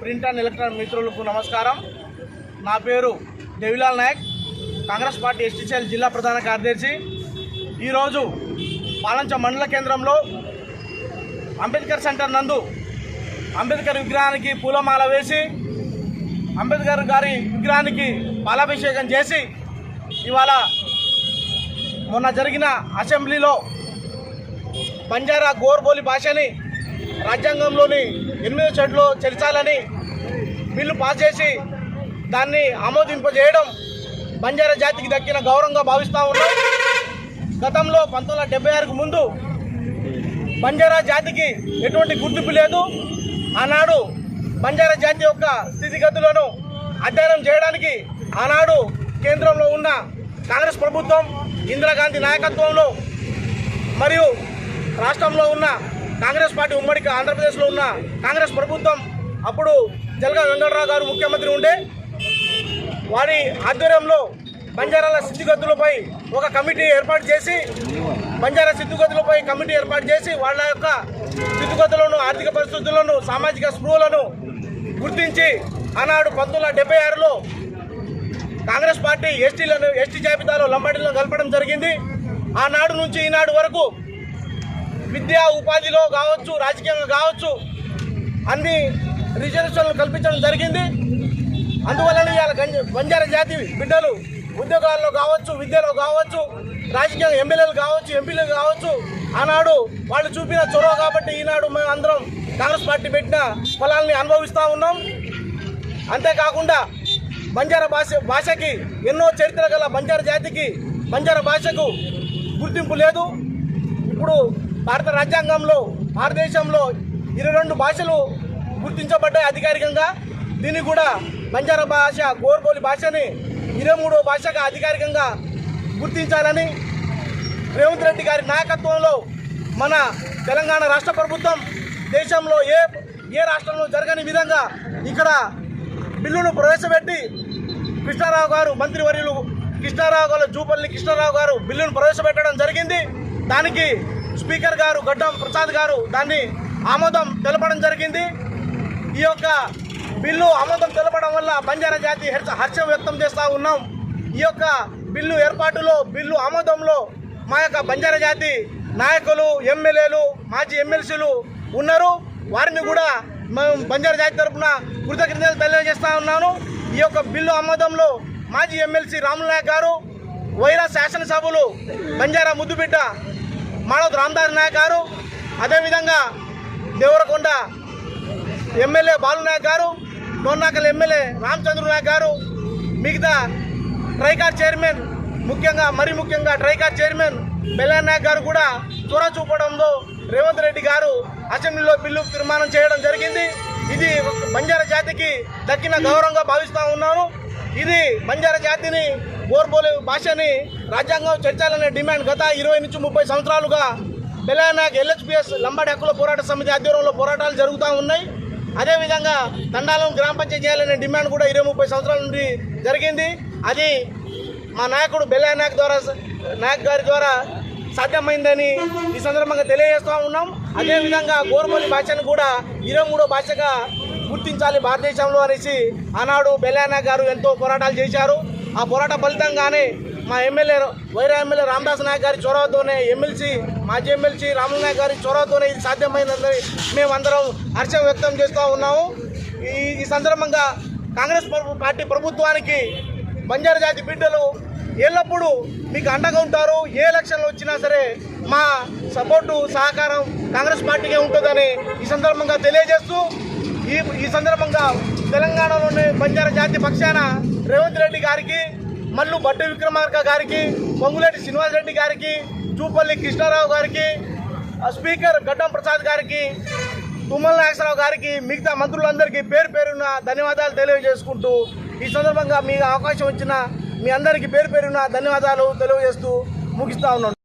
Print and electronic మిత్రులకు నమస్కారం. నా పేరు దేవిలాల్ నాయక్ కాంగ్రెస్ పార్టీ ఎస్టీసీఎల్ జిల్లా ప్రధాన కార్యదర్శి. ఈరోజు పాలంచ మండల కేంద్రంలో అంబేద్కర్ సెంటర్ నందు అంబేద్కర్ విగ్రహానికి పూలమాల వేసి అంబేద్కర్ గారి విగ్రహానికి పాలాభిషేకం చేసి ఇవాళ మొన్న జరిగిన అసెంబ్లీలో బంజారా గోర్బోలి భాషని రాజ్యాంగంలోని ఎనిమిదో షెడ్లో చేర్చాలని బిల్లు పాస్ చేసి దాన్ని ఆమోదింపజేయడం బంజారా జాతికి దక్కిన గౌరవంగా భావిస్తూ ఉన్నాం. గతంలో పంతొమ్మిది వందల ఆరుకు ముందు బంజారా జాతికి ఎటువంటి గుర్తింపు లేదు. ఆనాడు బంజారా జాతి యొక్క స్థితిగతులను అధ్యయనం చేయడానికి ఆనాడు కేంద్రంలో ఉన్న కాంగ్రెస్ ప్రభుత్వం ఇందిరాగాంధీ నాయకత్వంలో మరియు రాష్ట్రంలో ఉన్న కాంగ్రెస్ పార్టీ ఉమ్మడి ఆంధ్రప్రదేశ్లో ఉన్న కాంగ్రెస్ ప్రభుత్వం అప్పుడు జలగా వెంకటరావు గారు ముఖ్యమంత్రి ఉండే వారి ఆధ్వర్యంలో బంజారాల స్థితిగతులపై ఒక కమిటీ ఏర్పాటు చేసి బంజారా స్థితిగతులపై కమిటీ ఏర్పాటు చేసి వాళ్ళ యొక్క స్థితిగతులను ఆర్థిక పరిస్థితులను సామాజిక స్పృహలను గుర్తించి ఆనాడు పంతొమ్మిది వందల డెబ్బై ఆరులో కాంగ్రెస్ పార్టీ ఎస్టీలను ఎస్టీ జాబితాలో లంబాడీలను కలపడం జరిగింది. ఆనాడు నుంచి ఈనాడు వరకు విద్యా ఉపాధిలో కావచ్చు రాజకీయంగా కావచ్చు అన్ని రిజర్వేషన్లు కల్పించడం జరిగింది. అందువలన ఇవాళ గంజ- బంజారా జాతి బిడ్డలు ఉద్యోగాల్లో కావచ్చు విద్యలో కావచ్చు రాజకీయ ఎమ్మెల్యేలు కావచ్చు ఎంపీలు కావచ్చు ఆనాడు వాళ్ళు చూపిన చొరవ కాబట్టి ఈనాడు మేము అందరం కాంగ్రెస్ పార్టీ పెట్టిన ఫలాల్ని అనుభవిస్తూ ఉన్నాం. అంతేకాకుండా బంజారా భాష భాషకి ఎన్నో చరిత్ర గల బంజారా జాతికి బంజారా భాషకు గుర్తింపు లేదు. ఇప్పుడు భారత రాజ్యాంగంలో భారతదేశంలో ఇరవై రెండు భాషలు గుర్తించబడ్డాయి అధికారికంగా. దీన్ని కూడా బంజారా భాష గోర్బోలి భాషని ఇరవై మూడో భాషగా అధికారికంగా గుర్తించాలని రేవంత్ రెడ్డి గారి నాయకత్వంలో మన తెలంగాణ రాష్ట్ర ప్రభుత్వం దేశంలో ఏ ఏ రాష్ట్రంలో జరగని విధంగా ఇక్కడ బిల్లును ప్రవేశపెట్టి కృష్ణారావు గారు మంత్రివర్యులు కృష్ణారావు గారు జూపల్లి కృష్ణారావు గారు బిల్లును ప్రవేశపెట్టడం జరిగింది. దానికి స్పీకర్ గారు గడ్డం ప్రసాద్ గారు దాన్ని ఆమోదం తెలపడం జరిగింది. ఈ యొక్క బిల్లు ఆమోదం తెలపడం వల్ల బంజారా జాతి హర్షం వ్యక్తం చేస్తూ ఉన్నాం. ఈ యొక్క బిల్లు ఏర్పాటులో బిల్లు ఆమోదంలో మా యొక్క బంజారా జాతి నాయకులు ఎమ్మెల్యేలు మాజీ ఎమ్మెల్సీలు ఉన్నారు. వారిని కూడా మేము బంజారా జాతి తరఫున కృతజ్ఞతలు తెలియజేస్తూ ఉన్నాను. ఈ యొక్క బిల్లు ఆమోదంలో మాజీ ఎమ్మెల్సీ రాములు నాయక్ గారు వైరా శాసనసభలు బంజారా ముద్దుబిడ్డ మానవత్ రామదాస్ నాయక్ గారు అదేవిధంగా దేవరకొండ ఎమ్మెల్యే బాలునాయక్ గారు డోన్నాకల్ ఎమ్మెల్యే రామచంద్ర నాయక్ గారు మిగతా ట్రైకార్ చైర్మన్ ముఖ్యంగా మరి ముఖ్యంగా ట్రైకార్ చైర్మన్ బెల్లాన్ నాయక్ గారు కూడా చొర చూపడంతో రేవంత్ రెడ్డి గారు అసెంబ్లీలో బిల్లు తీర్మానం చేయడం జరిగింది. ఇది బంజారా జాతికి దక్కిన గౌరవంగా భావిస్తూ ఉన్నాను. ఇది బంజారా జాతిని బోర్బోలు భాషని రాజ్యాంగం చర్చాలనే డిమాండ్ గత ఇరవై నుంచి ముప్పై సంవత్సరాలుగా బెలానాగ్ ఎల్హెచ్పిఎస్ లంబాడి హక్కుల పోరాట సమితి ఆధ్వర్యంలో పోరాటాలు జరుగుతూ ఉన్నాయి. అదేవిధంగా తండాలం గ్రామ పంచాయతీ చేయాలనే డిమాండ్ కూడా ఇరవై ముప్పై సంవత్సరాల నుండి జరిగింది. అది మా నాయకుడు బెల్లయ్య నాయక్ ద్వారా నాయక్ గారి ద్వారా సాధ్యమైందని ఈ సందర్భంగా తెలియజేస్తూ ఉన్నాం. అదేవిధంగా గోర్మలి భాషను కూడా ఇరవై మూడో భాషగా గుర్తించాలి భారతదేశంలో అనేసి ఆనాడు బెల్లానా గారు ఎంతో పోరాటాలు చేశారు. ఆ పోరాట ఫలితంగానే మా ఎమ్మెల్యే వైరా ఎమ్మెల్యే రామదాస్ నాయక్ గారి చొరవతోనే ఎమ్మెల్సీ మాజీ ఎమ్మెల్సీ రాములు నాయక్ గారి చొరవతోనే ఇది సాధ్యమైందని మేమందరం హర్షం వ్యక్తం చేస్తూ ఉన్నాము. ఈ ఈ సందర్భంగా కాంగ్రెస్ పార్టీ ప్రభుత్వానికి బంజారా జాతి బిడ్డలు ఎల్లప్పుడూ మీకు అండగా ఉంటారు. ఏ ఎలక్షన్లు వచ్చినా సరే మా సపోర్టు సహకారం కాంగ్రెస్ పార్టీకే ఉంటుందని ఈ సందర్భంగా తెలియజేస్తూ ఈ ఈ సందర్భంగా తెలంగాణలోని బంజారా జాతి పక్షాన రేవంత్ రెడ్డి గారికి మల్లు బట్టు విక్రమార్క గారికి పొంగులేటి శ్రీనివాస్ రెడ్డి గారికి చూపల్లి కృష్ణారావు గారికి స్పీకర్ గడ్డం ప్రసాద్ గారికి తుమ్మల నాగేశ్వరరావు గారికి మిగతా మంత్రులందరికీ పేరు పేరున ధన్యవాదాలు తెలియజేసుకుంటూ ఈ సందర్భంగా మీ అవకాశం వచ్చిన మీ అందరికీ పేరు పేరున ధన్యవాదాలు తెలియజేస్తూ ముగిస్తా ఉన్నాను.